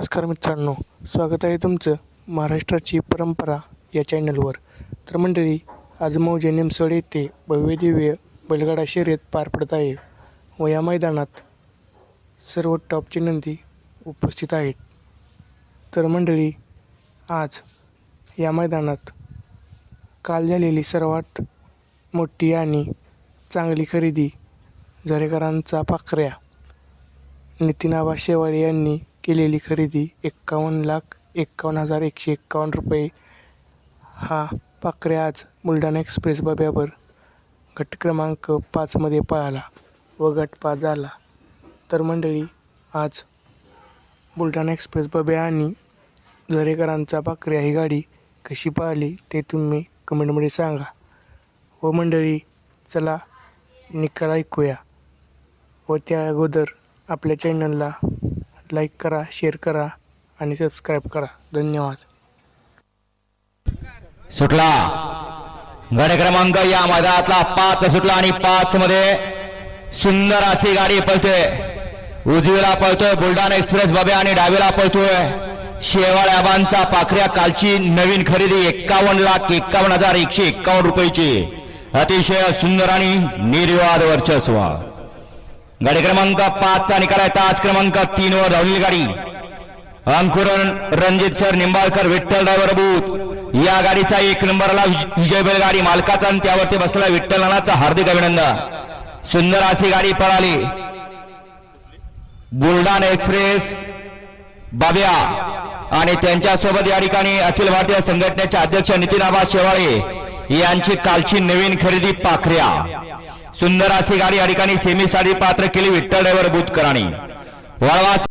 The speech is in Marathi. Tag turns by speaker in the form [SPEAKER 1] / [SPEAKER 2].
[SPEAKER 1] नमस्कार मित्रांनो स्वागत आहे तुमचं महाराष्ट्राची परंपरा या चॅनलवर. तर मंडळी आज मौजे निमसोड येथे भव्य दिव्य बैलगाडा शर्यत पार पडत आहे व या मैदानात सर्व टॉपची नंदी उपस्थित आहेत. तर मंडळी आज या मैदानात काल झालेली सर्वात मोठी आणि चांगली खरेदी झरेकरांचा पाखऱ्या नितीन आबा शेवाळे यांनी केलेली खरेदी एक्कावन्न लाख एक्कावन्न हजार एकशे एक्कावन्न रुपये. हा पाखरे आज बुलढाणा एक्सप्रेस बब्यावर गट क्रमांक पाचमध्ये पळाला व गट पाच झाला. तर मंडळी आज बुलढाणा एक्सप्रेस बब्या आणि झरेकरांचा पाखऱ्या ही गाडी कशी पाहिली ते तुम्ही कमेंटमध्ये सांगा. व मंडळी चला निकाल ऐकूया. व त्या अगोदर आपल्या चॅनलला लाईक करा शेअर करा आणि सबस्क्राईब करा. धन्यवाद.
[SPEAKER 2] सुटला. गड क्रमांक या मैदानातला पाच सुटला आणि पाच मध्ये सुंदर अशी गाडी पळतोय उजवीला पळतोय बुलढाणा एक्सप्रेस बाबे आणि डावीला पळतोय. शेवाळ आबांचा पाखऱ्या कालची नवीन खरेदी एक्कावन्न लाख एक्कावन्न हजार एकशे एक्कावन्न रुपयाची. अतिशय सुंदर आणि निर्वाद वर्चस्व. गाडी क्रमांक पाचचा निकाल आहे. तास क्रमांक तीन वर धावलेली गाडी. अंकुरण Ranjit sir Nimbalkar Vitthal driver booth या गाडीचा एक नंबरला विज- विजय बैलगाडी मालकाचा आणि त्यावरती बसलेला विठ्ठल नानाचा हार्दिक अभिनंदन. सुंदर अशी गाडी पळाली. बुलढाणा एक्सप्रेस बाब्या. आणि त्यांच्यासोबत या ठिकाणी अखिल भारतीय संघटनेचे अध्यक्ष नितीन आबा शेवाळे. यांची कालची नवीन खरेदी पाखऱ्या. सुंदर अशी गाडी या ठिकाणी सेमीसाठी पात्र केली. विठ्ठल ड्रायव्हर बुतकराणी वळवा